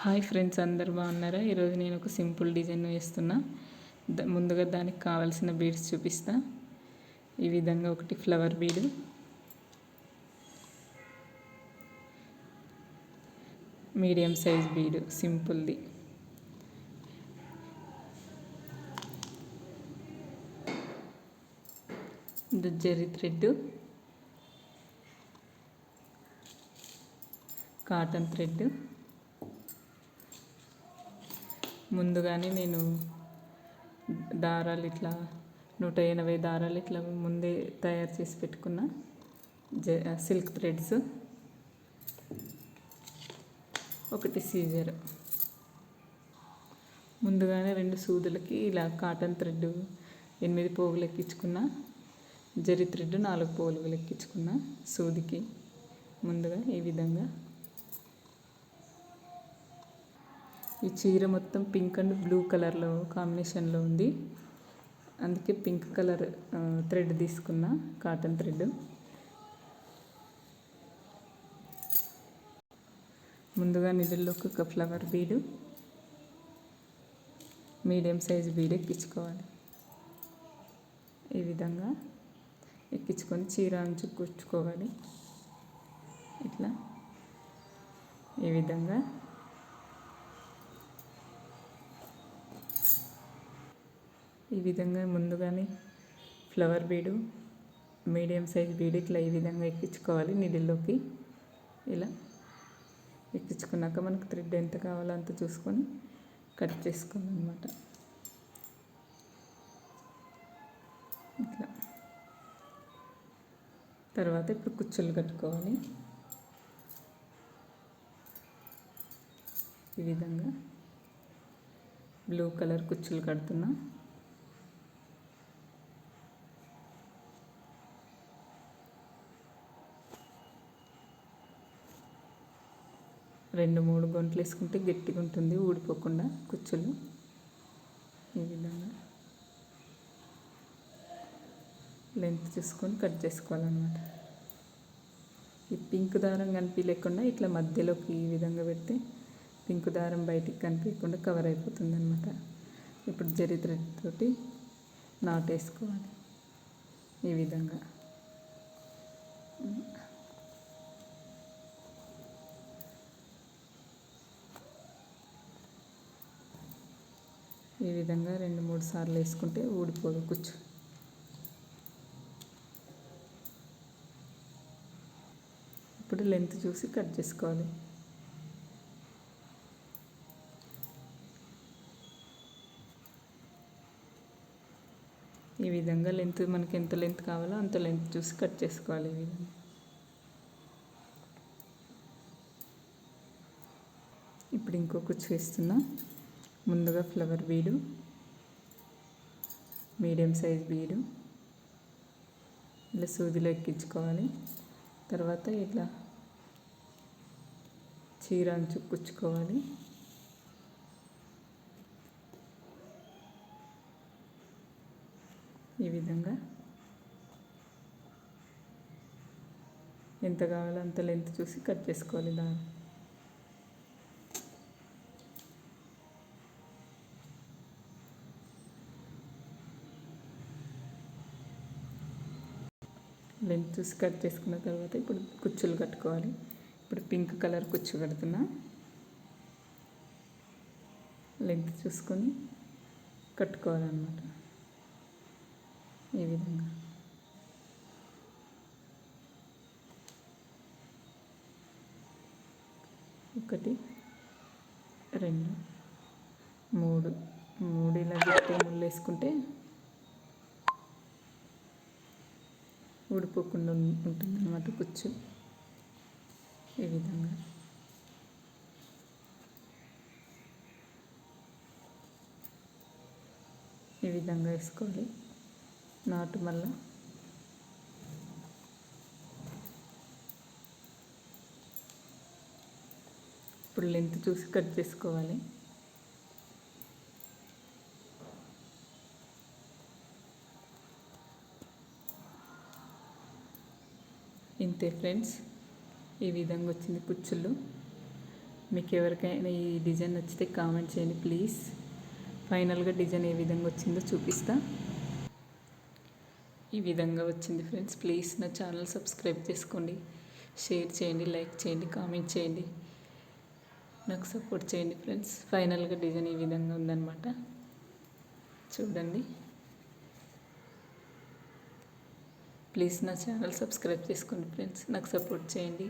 Hi friends అందరు బాగున్నారా? ఈరోజు నేను ఒక సింపుల్ డిజైన్ వేస్తున్నా. ముందుగా దానికి కావాల్సిన బీడ్స్ చూపిస్తా. ఈ విధంగా ఒకటి ఫ్లవర్ బీడు. మీడియం సైజ్ బీడు సింపుల్ది. ఇది థ్రెడ్. Cotton thread. ముందుగానే నేను దారాలు ఇట్లా నూట ఎనభై దారాలు ఇట్లా ముందే తయారు చేసి పెట్టుకున్న జ సిల్క్ థ్రెడ్స్. ఒకటి సీజర్. ముందుగానే రెండు సూదులకి ఇలా కాటన్ థ్రెడ్ ఎనిమిది పోగులు ఎక్కించుకున్న జరి థ్రెడ్ నాలుగు పోగులు ఎక్కించుకున్న సూదికి ముందుగా ఈ విధంగా ఈ చీర మొత్తం పింక్ అండ్ బ్లూ కలర్లో కాంబినేషన్లో ఉంది. అందుకే పింక్ కలర్ థ్రెడ్ తీసుకున్నా కాటన్ థ్రెడ్. ముందుగా నిధుల్లోకి ఒక ఫ్లవర్ బీడు. మీడియం సైజ్ బీడ్ ఎక్కించుకోవాలి. ఈ విధంగా ఎక్కించుకొని చీర అంచు కుచ్చుకోవాలి. ఇట్లా. ఈ విధంగా ఈ విధంగా ముందుగానే ఫ్లవర్ బీడు మీడియం సైజ్ బీడు ఇట్లా ఈ విధంగా ఎక్కించుకోవాలి నీడిల్లోకి ఇలా ఎక్కించుకున్నాక మనకు థ్రెడ్ ఎంత కావాలో అంత చూసుకొని కట్ చేసుకోవాలన్నమాట. ఇట్లా. తర్వాత ఇప్పుడు కుచ్చులు కట్టుకోవాలి. ఈ విధంగా. బ్లూ కలర్ కుచ్చులు కడుతున్నా. రెండు మూడు గంటలు వేసుకుంటే గట్టిగా ఉంటుంది ఊడిపోకుండా కుచ్చులు ఈ విధంగా లెంత్ చూసుకొని కట్ చేసుకోవాలన్నమాట. ఈ పింక్ దారం కనిపించకుండా ఇట్లా మధ్యలోకి ఈ విధంగా పెడితే పింక్ దారం బయటికి కనిపించకుండా కవర్ అయిపోతుంది అనమాట ఇప్పుడు జరి థ్రెడ్ తోటి నాటేసుకోవాలి ఈ విధంగా. ఈ విధంగా రెండు మూడు సార్లు వేసుకుంటే ఊడిపోదు. కుచ్చు ఇప్పుడు లెంత్ చూసి కట్ చేసుకోవాలి. ఈ విధంగా లెంత్ మనకి ఎంత లెంత్ కావాలో అంత లెంత్ చూసి కట్ చేసుకోవాలి ఈ విధంగా. ఇప్పుడు ఇంకో కుచ్చు వేస్తున్నా. ముందుగా ఫ్లవర్ బీడు మీడియం సైజ్ బీడు ఇలా సూదిలో ఎక్కించుకోవాలి. తర్వాత ఇట్లా చీర అంచు కుచ్చుకోవాలి ఈ విధంగా ఎంత కావాలో అంత లెంత్ చూసి కట్ చేసుకోవాలి దాన్ని. లెంత్ చూసి కట్ చేసుకున్న తర్వాత ఇప్పుడు కుచ్చులు కట్టుకోవాలి. ఇప్పుడు పింక్ కలర్ కుచ్చు కడుతున్నా. లెంత్ చూసుకొని కట్టుకోవాలన్నమాట. ఈ విధంగా. ఒకటి రెండు మూడు. మూడు ఇలా గట్టి ముళ్ళు వేసుకుంటే ఊడిపోకుండా ఉంటుంది అన్నమాట కుచ్చు ఈ విధంగా. ఈ విధంగా వేసుకోవాలి. నాటు మళ్ళా ఇప్పుడు లెంత్ చూసి కట్ చేసుకోవాలి. ఇంతే ఫ్రెండ్స్. ఈ విధంగా వచ్చింది కుచ్చులు మీకు ఎవరికైనా ఈ డిజైన్ నచ్చితే కామెంట్ చేయండి ప్లీజ్. ఫైనల్గా డిజైన్ ఏ విధంగా వచ్చిందో చూపిస్తా. ఈ విధంగా వచ్చింది ఫ్రెండ్స్. ప్లీజ్ నా ఛానల్ సబ్స్క్రైబ్ చేసుకోండి. షేర్ చేయండి లైక్ చేయండి కామెంట్ చేయండి. నాకు సపోర్ట్ చేయండి ఫ్రెండ్స్. ఫైనల్గా డిజైన్ ఈ విధంగా ఉందన్నమాట. చూడండి. ప్లీజ్ నా ఛానల్ సబ్స్క్రైబ్ చేసుకోండి ఫ్రెండ్స్. నాకు సపోర్ట్ చేయండి.